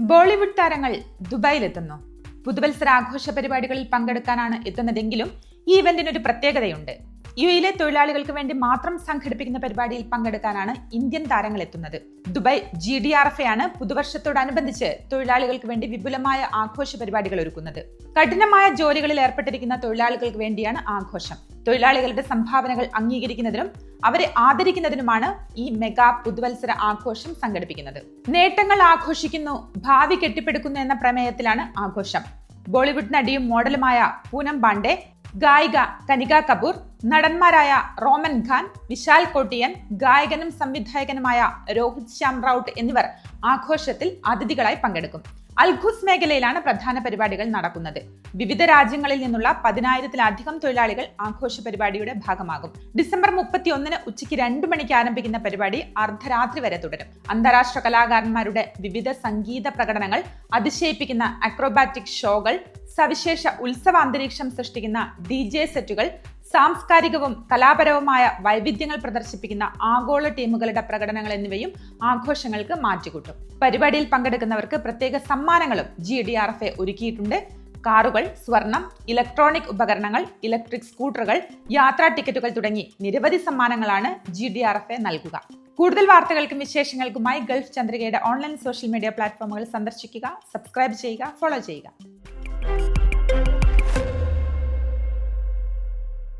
ബോളിവുഡ് താരങ്ങൾ ദുബായിലെത്തുന്നു. പുതുവത്സര ആഘോഷ പരിപാടികളിൽ പങ്കെടുക്കാനാണ് എത്തുന്നതെങ്കിലും ഈ ഇവന്റിന് ഒരു പ്രത്യേകതയുണ്ട്. യു എയിലെ തൊഴിലാളികൾക്ക് വേണ്ടി മാത്രം സംഘടിപ്പിക്കുന്ന പരിപാടിയിൽ പങ്കെടുക്കാനാണ് ഇന്ത്യൻ താരങ്ങൾ എത്തുന്നത്. Dubai G D R F ആണ് പുതുവർഷത്തോടനുബന്ധിച്ച് തൊഴിലാളികൾക്ക് വേണ്ടി വിപുലമായ ആഘോഷ പരിപാടികൾ ഒരുക്കുന്നത്. കഠിനമായ ജോലികളിൽ ഏർപ്പെട്ടിരിക്കുന്ന തൊഴിലാളികൾക്ക് വേണ്ടിയാണ് ആഘോഷം. തൊഴിലാളികളുടെ സംഭാവനകൾ അംഗീകരിക്കുന്നതിനും അവരെ ആദരിക്കുന്നതിനുമാണ് ഈ മെഗാ പുതുവത്സര ആഘോഷം സംഘടിപ്പിക്കുന്നത്. നേട്ടങ്ങൾ ആഘോഷിക്കുന്നു ഭാവി കെട്ടിപ്പടുക്കുന്നു എന്ന പ്രമേയത്തിലാണ് ആഘോഷം. ബോളിവുഡ് നടിയും മോഡലുമായ പൂനം പാണ്ഡെ ഗായിക കനിക കപൂർ നടന്മാരായ റോമൻ ഖാൻ വിശാൽ കോട്ടിയൻ ഗായകനും സംവിധായകനുമായ രോഹിത് ശ്യാം റൌട്ട് എന്നിവർ ആഘോഷത്തിൽ അതിഥികളായി പങ്കെടുക്കും. അൽഖുസ് മേഖലയിലാണ് പ്രധാന പരിപാടികൾ നടക്കുന്നത്. വിവിധ രാജ്യങ്ങളിൽ നിന്നുള്ള പതിനായിരത്തിലധികം തൊഴിലാളികൾ ആഘോഷ പരിപാടിയുടെ ഭാഗമാകും. ഡിസംബർ മുപ്പത്തി ഒന്നിന് ഉച്ചയ്ക്ക് രണ്ടു മണിക്ക് ആരംഭിക്കുന്ന പരിപാടി അർദ്ധരാത്രി വരെ തുടരും. അന്താരാഷ്ട്ര കലാകാരന്മാരുടെ വിവിധ സംഗീത പ്രകടനങ്ങൾ അതിശയിപ്പിക്കുന്ന അക്രോബാറ്റിക് ഷോകൾ സവിശേഷ ഉത്സവ അന്തരീക്ഷം സൃഷ്ടിക്കുന്ന ഡി ജെ സെറ്റുകൾ സാംസ്കാരികവും കലാപരവുമായ വൈവിധ്യങ്ങൾ പ്രദർശിപ്പിക്കുന്ന ആഗോള ടീമുകളുടെ പ്രകടനങ്ങൾ എന്നിവയും ആഘോഷങ്ങൾക്ക് മാറ്റുകൂട്ടും. പരിപാടിയിൽ പങ്കെടുക്കുന്നവർക്ക് പ്രത്യേക സമ്മാനങ്ങളും G D R F A ഒരുക്കിയിട്ടുണ്ട്. കാറുകൾ സ്വർണം ഇലക്ട്രോണിക് ഉപകരണങ്ങൾ ഇലക്ട്രിക് സ്കൂട്ടറുകൾ യാത്രാ ടിക്കറ്റുകൾ തുടങ്ങി നിരവധി സമ്മാനങ്ങളാണ് G D R F A നൽകുക. കൂടുതൽ വാർത്തകൾക്കും വിശേഷങ്ങൾക്കുമായി Gulf Chandrika online social media പ്ലാറ്റ്ഫോമുകൾ സന്ദർശിക്കുക സബ്സ്ക്രൈബ് ചെയ്യുക ഫോളോ ചെയ്യുക.